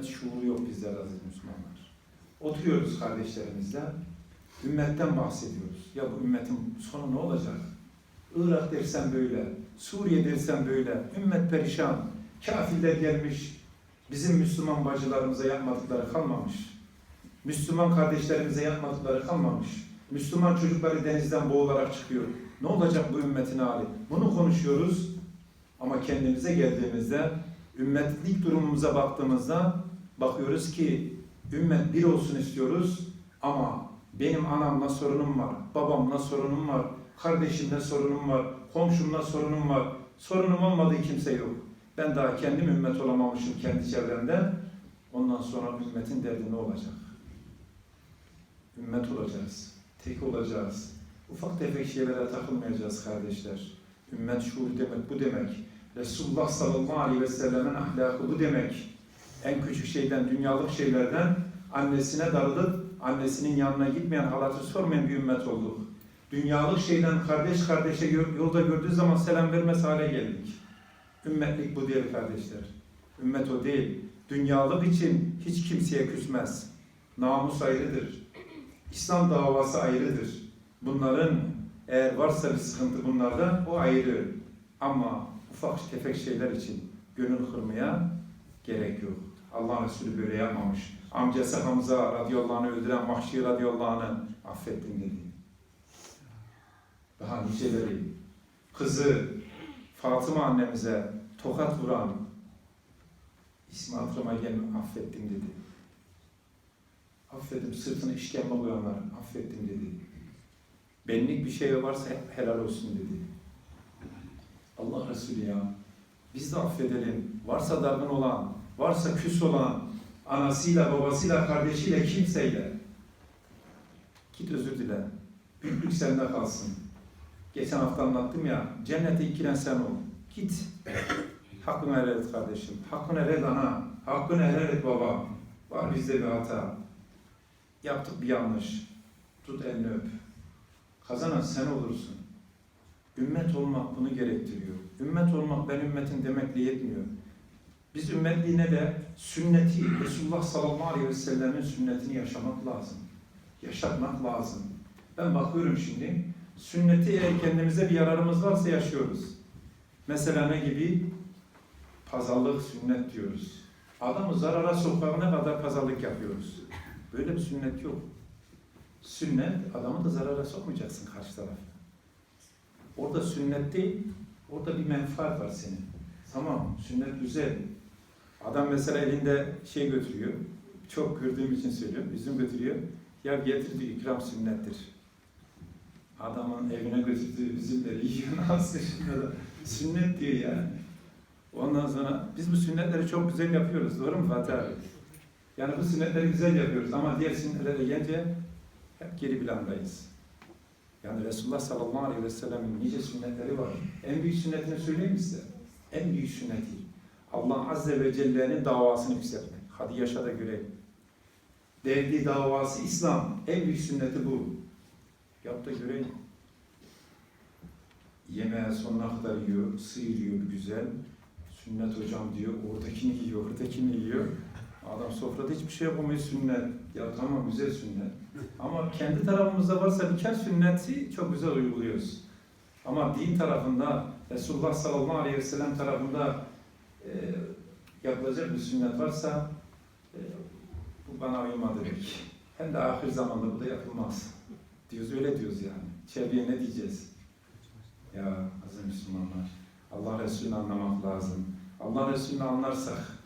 ümmet şuuru yok bizde aziz Müslümanlar. Oturuyoruz kardeşlerimizle, ümmetten bahsediyoruz. Ya bu ümmetin sonu ne olacak? Irak dersen böyle, Suriye dersen böyle, ümmet perişan, kafirler gelmiş, bizim Müslüman bacılarımıza yapmadıkları kalmamış. Müslüman kardeşlerimize yapmadıkları kalmamış. Müslüman çocukları denizden boğularak çıkıyor. Ne olacak bu ümmetin hali? Bunu konuşuyoruz ama kendimize geldiğimizde, ümmetlik durumumuza baktığımızda bakıyoruz ki ümmet bir olsun istiyoruz ama benim anamla sorunum var, babamla sorunum var, kardeşimle sorunum var, komşumla sorunum var. Sorunum olmadığı kimse yok. Ben daha kendim ümmet olamamışım kendi çevremde. Ondan sonra ümmetin derdi ne olacak? Ümmet olacağız. Tek olacağız. Ufak tefek şeylere takılmayacağız kardeşler. Ümmet şuuru demek bu demek. Resulullah sallallahu aleyhi ve sellemin ahlakı bu demek. En küçük şeyden, dünyalık şeylerden annesine darılıp annesinin yanına gitmeyen, halatı sormayan bir ümmet olduk. Dünyalık şeyden kardeş kardeşe yolda gördüğü zaman selam vermez hale geldik. Ümmetlik bu değil kardeşler. Ümmet o değil. Dünyalık için hiç kimseye küsmez. Namus ayrıdır. İslam davası ayrıdır. Bunların eğer varsa bir sıkıntı bunlarda o ayrı. Ama ufak tefek şeyler için gönül kırmaya gerek yok. Allah Resulü böyle yapmamış. Amcası Hamza radıyallahu anh'ı öldüren Vahşi radıyallahu anh'ı affettim dedi. Daha niceleri. Kızı Fatıma annemize tokat vuran ismi hatırıma affettim dedi. Affettim sırtını işkembe koyanlar affettim dedi. Benlik bir şey varsa helal olsun dedi. Allah Resulü ya biz de affedelim. Varsa dargın olan, varsa küs olan, anasıyla, babasıyla, kardeşiyle, kimseyle. Git özür dile. Büyüklük sende kalsın. Geçen hafta anlattım ya, cennete ilk giren sen ol. Git. Hakkını helal et kardeşim. Hakkını helal et ana. Hakkını helal et baba. Var bizde bir hata. Yaptık bir yanlış. Tut elini öp. Kazanan sen olursun. Ümmet olmak bunu gerektiriyor. Ümmet olmak ben ümmetin demekle yetmiyor. Biz ümmetliğine de sünneti, Resulullah sallallahu aleyhi ve sellemin sünnetini yaşamak lazım. Yaşatmak lazım. Ben bakıyorum şimdi, sünneti eğer kendimize bir yararımız varsa yaşıyoruz. Mesela ne gibi? Pazarlık sünnet diyoruz. Adamı zarara sokağına kadar pazarlık yapıyoruz. Böyle bir sünnet yok. Sünnet, adamı da zarara sokmayacaksın karşı tarafa. Orada sünnet değil, orada bir menfaat var senin. Tamam, sünnet güzel. Adam mesela elinde şey götürüyor, çok gördüğüm için söylüyorum, üzüm götürüyor. Ya getirdiği ikram sünnettir. Adamın evine götürdüğü üzümleri yiyor, nasıl da sünnet diyor yani. Ondan sonra biz bu sünnetleri çok güzel yapıyoruz, doğru mu Fatih abi? Yani bu sünnetleri güzel yapıyoruz ama diğer sünnetlere gelince hep geri plandayız. Yani Resulullah sallallahu aleyhi ve sellem'in nice sünnetleri var. En büyük sünnetini söyleyeyim size? En büyük sünneti. Allah Azze ve Celle'nin davasını yükseltmek. Hadi yaşa da göreyim. Derdi davası İslam. En büyük sünneti bu. Yap da göreyim. Yemeğe sonuna kadar yiyor, sıyırıyor güzel. Sünnet hocam diyor, oradakini yiyor, oradakini yiyor. Adam sofrada hiçbir şey yapamıyor sünnet. Ya tamam güzel sünnet. Ama kendi tarafımızda varsa birkaç sünneti çok güzel uyguluyoruz. Ama din tarafında, Resulullah sallallahu aleyhi ve sellem tarafında e, yapılacak bir sünnet varsa e, bu bana uymadı belki. Hem de ahir zamanda bu da yapılmaz. Diyoruz öyle diyoruz yani. Çevreye ne diyeceğiz? Ya aziz Müslümanlar, Allah Resulü'nü anlamak lazım. Allah Resulü'nü anlarsak